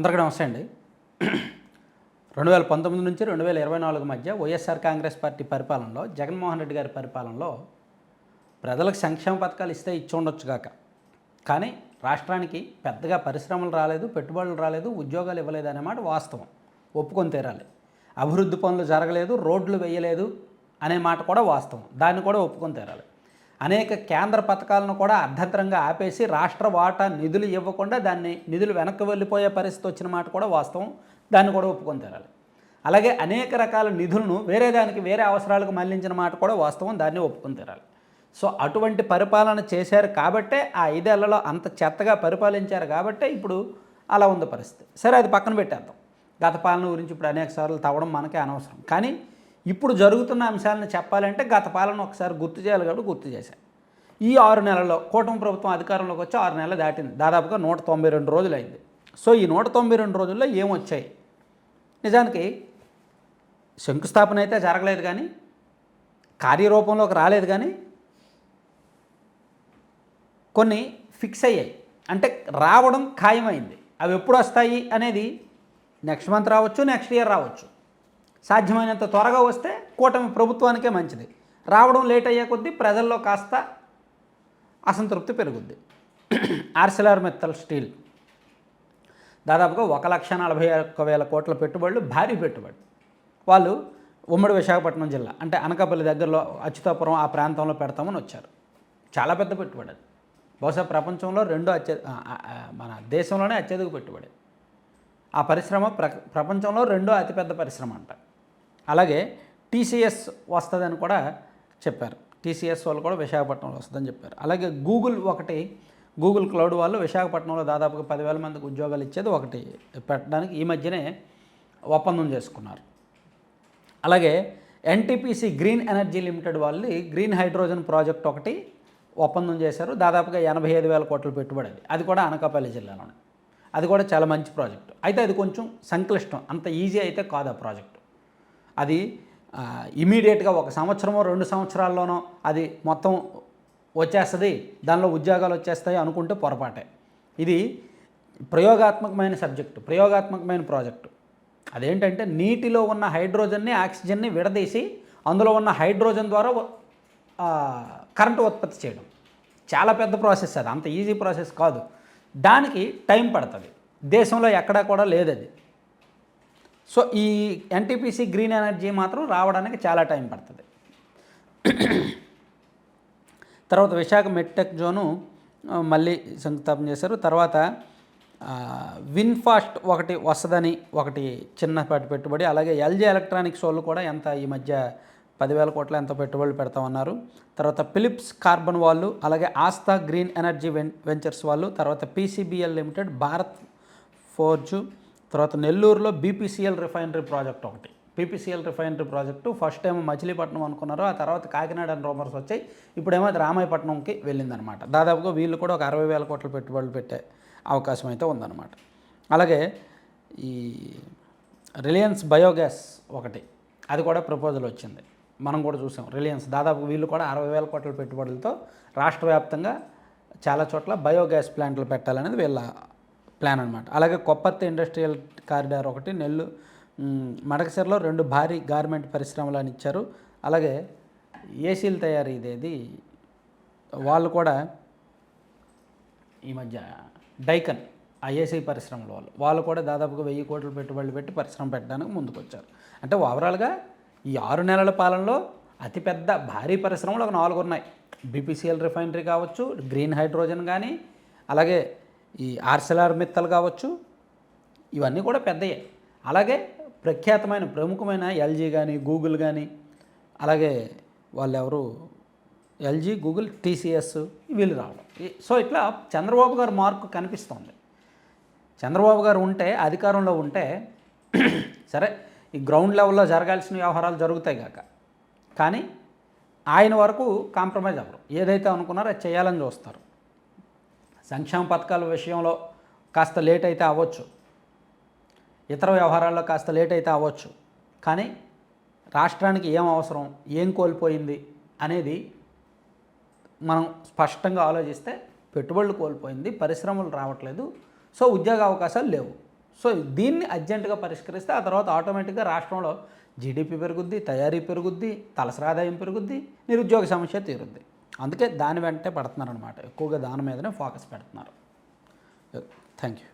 అందరికీ నమస్తే అండి. రెండు వేల పంతొమ్మిది నుంచి రెండు వేల ఇరవై నాలుగు మధ్య వైఎస్ఆర్ కాంగ్రెస్ పార్టీ పరిపాలనలో జగన్మోహన్ రెడ్డి గారి పరిపాలనలో ప్రజలకు సంక్షేమ పథకాలు ఇస్తే ఇచ్చి ఉండొచ్చు కాక. కానీ రాష్ట్రానికి పెద్దగా పరిశ్రమలు రాలేదు పెట్టుబడులు రాలేదు ఉద్యోగాలు ఇవ్వలేదు అనే మాట వాస్తవం. ఒప్పుకొని తీరాలి. అభివృద్ధి పనులు జరగలేదు రోడ్లు వేయలేదు అనే మాట కూడా వాస్తవం. దాన్ని కూడా ఒప్పుకొని తీరాలి. అనేక కేంద్ర పథకాలను కూడా అర్ధంతరంగా ఆపేసి రాష్ట్ర వాటా నిధులు ఇవ్వకుండా దాన్ని నిధులు వెనక్కి వెళ్ళిపోయే పరిస్థితి వచ్చిన మాట కూడా వాస్తవం. దాన్ని కూడా ఒప్పుకొని తీరాలి. అలాగే అనేక రకాల నిధులను వేరే దానికి వేరే అవసరాలకు మళ్ళించిన మాట కూడా వాస్తవం. దాన్ని ఒప్పుకొని తీరాలి. సో అటువంటి పరిపాలన చేశారు కాబట్టే ఆ ఐదేళ్ళలో అంత చెత్తగా పరిపాలించారు కాబట్టే ఇప్పుడు అలా ఉంది పరిస్థితి. సరే అది పక్కన పెట్టేద్దాం. గత పాలన గురించి ఇప్పుడు అనేక సార్లు తవ్వడం మనకే అనవసరం. కానీ ఇప్పుడు జరుగుతున్న అంశాలను చెప్పాలంటే గత పాలన ఒకసారి గుర్తు చేయాలి కాబట్టి గుర్తు చేశాను ఈ ఆరు నెలల్లో కూటమి ప్రభుత్వం అధికారంలోకి వచ్చి ఆరు నెలలు దాటింది. దాదాపుగా నూట తొంభై రెండు రోజులు అయింది. సో ఈ నూట తొంభై రెండు రోజుల్లో ఏమొచ్చాయి నిజానికి శంకుస్థాపన అయితే జరగలేదు కానీ కార్యరూపంలోకి రాలేదు కానీ కొన్ని ఫిక్స్ అయ్యాయి. అంటే రావడం ఖాయమైంది. అవి ఎప్పుడు వస్తాయి అనేది నెక్స్ట్ మంత్ రావచ్చు నెక్స్ట్ ఇయర్ రావచ్చు. సాధ్యమైనంత త్వరగా వస్తే కూటమి ప్రభుత్వానికే మంచిది. రావడం లేట్ అయ్యే కొద్దీ ప్రజల్లో కాస్త అసంతృప్తి పెరుగుద్ది. ArcelorMittal steel. దాదాపుగా ఒక లక్ష నలభై ఒక్క వేల కోట్ల పెట్టుబడులు భారీ పెట్టుబడి. వాళ్ళు ఉమ్మడి విశాఖపట్నం జిల్లా అంటే అనకాపల్లి దగ్గరలో అచ్యుతాపురం ఆ ప్రాంతంలో పెడతామని వచ్చారు. చాలా పెద్ద పెట్టుబడి అది. బహుశా ప్రపంచంలో రెండో అత్య మన దేశంలోనే అత్యధిక పెట్టుబడి. ఆ పరిశ్రమ ప్ర ప్రపంచంలో రెండో అతిపెద్ద పరిశ్రమ అంట. అలాగే టీసీఎస్ వస్తుందని కూడా చెప్పారు. టీసీఎస్ వాళ్ళు కూడా విశాఖపట్నంలో వస్తుందని చెప్పారు. అలాగే గూగుల్ ఒకటి గూగుల్ క్లౌడ్ వాళ్ళు విశాఖపట్నంలో దాదాపుగా పదివేల మందికి ఉద్యోగాలు ఇచ్చేది ఒకటి పెట్టడానికి ఈ మధ్యనే ఒప్పందం చేసుకున్నారు. అలాగే ఎన్టీపీసీ గ్రీన్ ఎనర్జీ లిమిటెడ్ వాళ్ళు గ్రీన్ హైడ్రోజన్ ప్రాజెక్ట్ ఒకటి ఒప్పందం చేశారు. దాదాపుగా ఎనభై ఐదు వేల కోట్ల పెట్టుబడి అది అది కూడా అనకాపల్లి జిల్లాలోనే. అది కూడా చాలా మంచి ప్రాజెక్టు. అయితే అది కొంచెం సంక్లిష్టం. అంత ఈజీ అయితే కాదు ఆ ప్రాజెక్టు. అది ఇమీడియట్గా ఒక సంవత్సరమో రెండు సంవత్సరాల్లోనో అది మొత్తం వచ్చేస్తుంది దానిలో ఉద్యోగాలు వచ్చేస్తాయి అనుకుంటే పొరపాటే. ఇది ప్రయోగాత్మకమైన సబ్జెక్టు ప్రయోగాత్మకమైన ప్రాజెక్టు. అదేంటంటే నీటిలో ఉన్న హైడ్రోజన్ని ఆక్సిజన్ని విడదీసి అందులో ఉన్న హైడ్రోజన్ ద్వారా కరెంటు ఉత్పత్తి చేయడం. చాలా పెద్ద ప్రాసెస్ అది అంత ఈజీ ప్రాసెస్ కాదు. దానికి టైం పడుతుంది. దేశంలో ఎక్కడా కూడా లేదు అది సో ఈ ఎన్టీపీసీ గ్రీన్ ఎనర్జీ మాత్రం రావడానికి చాలా టైం పడుతుంది. తర్వాత విశాఖ మెట్టెక్ జోను మళ్ళీ శంకుస్థాపన చేశారు. తర్వాత విన్ఫాస్ట్ ఒకటి వస్తుందని ఒకటి చిన్నపాటి పెట్టుబడి అలాగే ఎల్జీ ఎలక్ట్రానిక్స్ వాళ్ళు కూడా ఎంత ఈ మధ్య పదివేల కోట్ల ఎంత పెట్టుబడులు పెడతామన్నారు తర్వాత ఫిలిప్స్ కార్బన్ వాళ్ళు అలాగే ఆస్థా గ్రీన్ ఎనర్జీ వెన్ వెంచర్స్ వాళ్ళు తర్వాత పీసీబీఎల్ లిమిటెడ్ భారత్ ఫోర్జు తర్వాత నెల్లూరులో బీపీసీఎల్ రిఫైనరీ ప్రాజెక్ట్ ఒకటి. BPCL refinery project first time Machilipatnam అనుకున్నారు ఆ తర్వాత కాకినాడ అని రూమర్స్ వచ్చాయి ఇప్పుడేమో అది రామాయపట్నంకి వెళ్ళిందనమాట. దాదాపుగా వీళ్ళు కూడా ఒక అరవై వేల కోట్ల పెట్టుబడులు పెట్టే అవకాశం అయితే ఉందన్నమాట అలాగే ఈ రిలయన్స్ బయోగ్యాస్ ఒకటి అది కూడా ప్రపోజల్ వచ్చింది. మనం కూడా చూసాం రిలయన్స్ దాదాపు వీళ్ళు కూడా అరవై వేల కోట్ల పెట్టుబడులతో రాష్ట్ర వ్యాప్తంగా చాలా చోట్ల బయోగ్యాస్ ప్లాంట్లు పెట్టాలనేది వీళ్ళ ప్లాన్ అనమాట అలాగే కొప్పర్తి ఇండస్ట్రియల్ కారిడార్ ఒకటి నెల్లు మ్, మడకసిరలో రెండు భారీ గార్మెంట్ పరిశ్రమలు అని ఇచ్చారు. అలాగే ఏసీలు తయారీ ఇదేది వాళ్ళు కూడా ఈ మధ్య డైకన్ ఐఏసీ పరిశ్రమల వాళ్ళు. వాళ్ళు కూడా దాదాపుగా వెయ్యి కోట్ల పెట్టుబడులు పెట్టి పరిశ్రమ పెట్టడానికి ముందుకొచ్చారు. అంటే ఓవరాల్గా ఈ ఆరు నెలల పాలనలో అతిపెద్ద భారీ పరిశ్రమలు ఒక నాలుగు ఉన్నాయి బీపీసీఎల్ రిఫైనరీ కావచ్చు గ్రీన్ హైడ్రోజన్ కానీ అలాగే ఈ ఆర్సెలార్ మిత్తల్ కావచ్చు ఇవన్నీ కూడా పెద్దయే. అలాగే ప్రఖ్యాతమైన ప్రముఖమైన ఎల్జీ కానీ గూగుల్ కానీ అలాగే వాళ్ళు ఎవరు ఎల్జీ గూగుల్ టీసీఎస్ వీళ్ళు రావడం. సో ఇట్లా చంద్రబాబు గారు మార్కు కనిపిస్తోంది. చంద్రబాబు గారు ఉంటే అధికారంలో ఉంటే సరే ఈ గ్రౌండ్ లెవెల్లో జరగాల్సిన వ్యవహారాలు జరుగుతాయి కాక. కానీ ఆయన వరకు కాంప్రమైజ్ అవ్వరు. ఏదైతే అనుకున్నారో అది చేయాలని చూస్తారు. సంక్షేమ పథకాల విషయంలో కాస్త లేట్ అయితే అవ్వచ్చు. ఇతర వ్యవహారాల్లో కాస్త లేట్ అయితే అవ్వచ్చు. కానీ రాష్ట్రానికి ఏం అవసరం ఏం కోల్పోయింది అనేది మనం స్పష్టంగా ఆలోచిస్తే పెట్టుబడులు కోల్పోయింది పరిశ్రమలు రావట్లేదు సో ఉద్యోగ అవకాశాలు లేవు. సో దీన్ని అర్జెంటుగా పరిష్కరిస్తే ఆ తర్వాత ఆటోమేటిక్గా రాష్ట్రంలో జీడిపి పెరుగుద్ది తయారీ పెరుగుద్ది తలసరి ఆదాయం పెరుగుద్ది నిరుద్యోగ సమస్య తీరుద్ది. అందుకే దాని వెంటే పడుతున్నారు అనమాట ఎక్కువగా దాని మీదనే ఫోకస్ పెడుతున్నారు. Thank you